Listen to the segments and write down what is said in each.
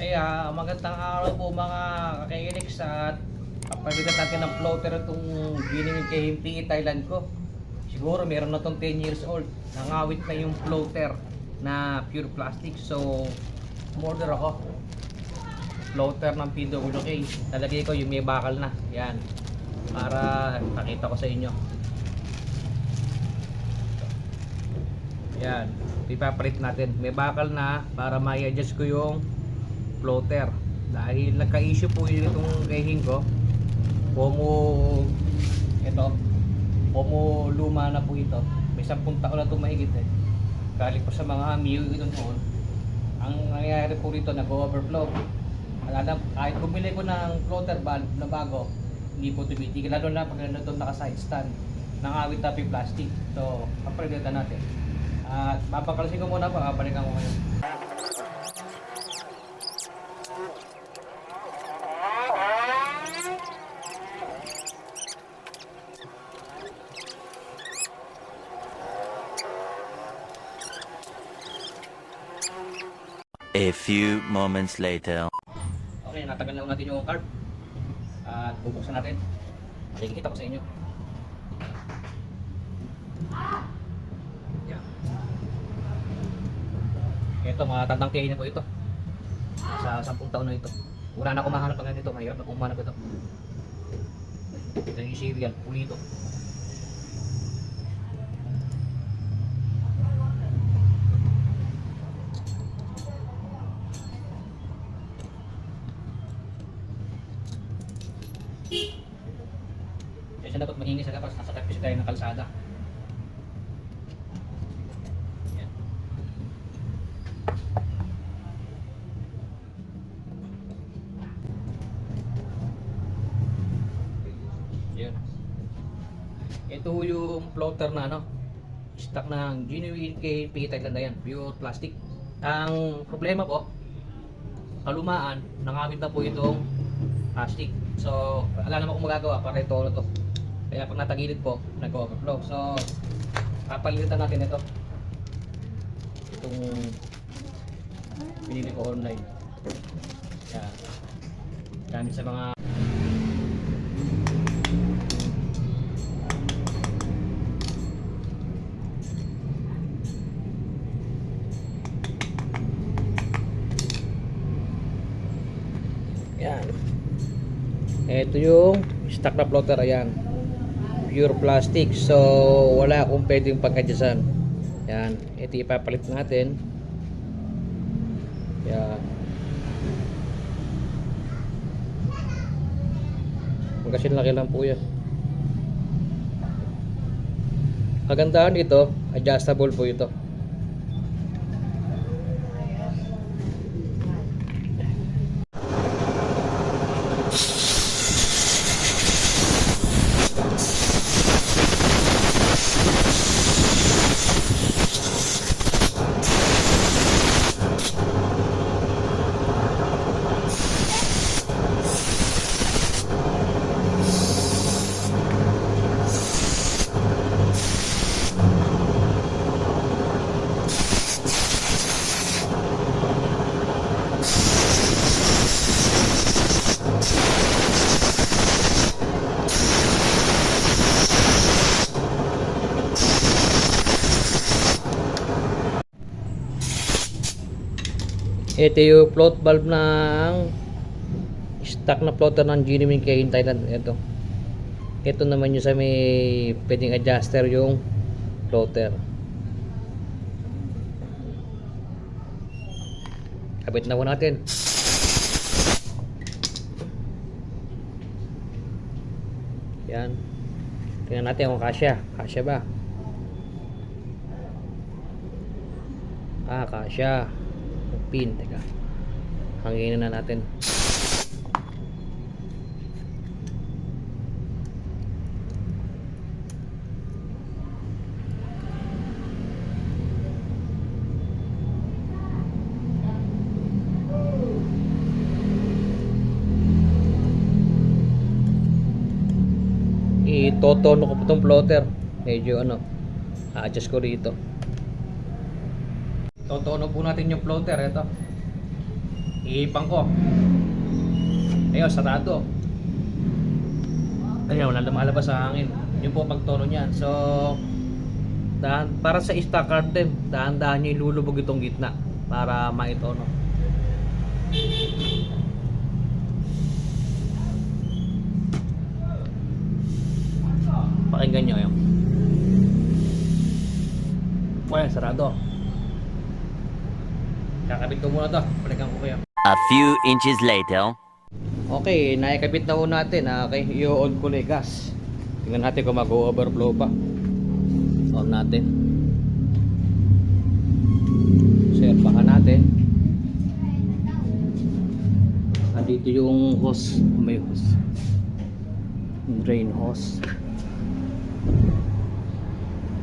Ay, ah, magandang araw po mga kakainex at kapalitan natin ng floater itong ginimig kay PE Thailand ko. Siguro meron na itong 10 years old. Nangawit na yung floater na pure plastic. So, order ako. Floater ng PWK. Talagay ko yung may bakal na. Yan. Para pakita ko sa inyo. Yan. Ipapalit natin. May bakal na para ma-adjust ko yung floater. Dahil nagka-issue po yun itong rehin ko. Pomo ito. Pomo luma na po ito. May 10 taon na ito mahigit eh. Galing po sa mga Miu ito noon. Ang nangyayari po rito nag-overflow. Alam, kahit bumili ko ng floater valve na bago, hindi po tumitigil. Lalo na pag ito naka-side stand. Nangawit na po yung plastic. So, kapalitan natin. At papakalasin ko muna pa, babalikan ko kayo. A few moments later. Okay, natagal na natin yung carb. At bubuksan natin. Makikita ko sa inyo. Yan. Ito, mga tandang tiyahin po ito. Sa 10 taon na ito. Wala na akong mahanap ng ganito. Mahirap na kumanap ito. Ito yung serial, pulito. Kaya siya dapat mahingi sa labas. Nasa tapis tayo ng kalsada. Yan. Yan. Ito yung floater na ano, stock ng genuine KP Thailand na yan, pure plastic. Ang problema po, kalumaan, nangamit na po itong plastic. So, wala naman akong magagawa para ito ano to. Kaya pag natagilid po, nag-overflow. So, papalitan natin ito. Itong pinili ko online. Yan. Gamit sa mga Yan. Ito yung stock na floater. Ayan. Pure plastic. So, wala akong pwedeng pagkadyasan. Yan. Ito ipapalit natin. Yan. Magkasin laki lang po yan. Kagandahan dito, adjustable po ito. Ito yung float valve ng stock na floater ng Ginimin kay in Thailand. Ito. Ito naman yung sa may pwedeng adjuster yung floater. Kabit na po natin. Yan. Tingnan natin kung kasya. Kasya ba? Ah, kasya. Pin. Teka. Hanginin na natin. itotono ko po itong floater medyo ano a-adjust ko rito totono po natin yung floater ito Iipang ko. Ayun, sarado. Ayun, wala lumalabas sa hangin. Yun po pagtono niyan. So, dahan, para sa stock din, dahan-dahan nyo ilulubog itong gitna para maitono. Pakinggan nyo yun. Well, sarado. Kakabit ko muna to. Balikan ko kayo. A few inches later. Okay, naikabit na ho natin. ah, Okay, i-on ko na gas. Tingnan natin kung mag-overflow pa. On natin. Share baka natin. Andito yung hose. May hose. Drain hose.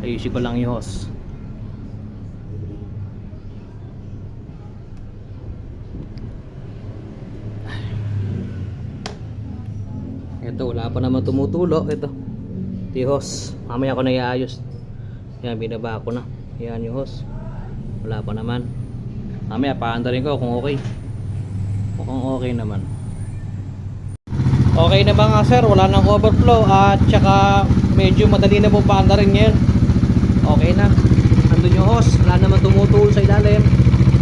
Ayusin ko lang yung hose. Ito, wala pa naman tumutulo. Ito. Ito hose. Mamaya ko na iayos. Yan, binaba ko na. Yan yung hose. Wala pa naman. Mamaya, paandarin ko kung okay. Mukhang okay naman. Okay na ba nga sir? Wala nang overflow at saka medyo madali na po paandarin ngayon. Okay na. Andun yung hose. Wala naman tumutulo sa ilalim.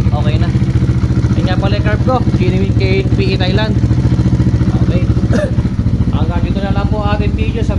Okay na. Yan nga pala yung carb ko. Genuine KNPE Thailand. Okay. video sa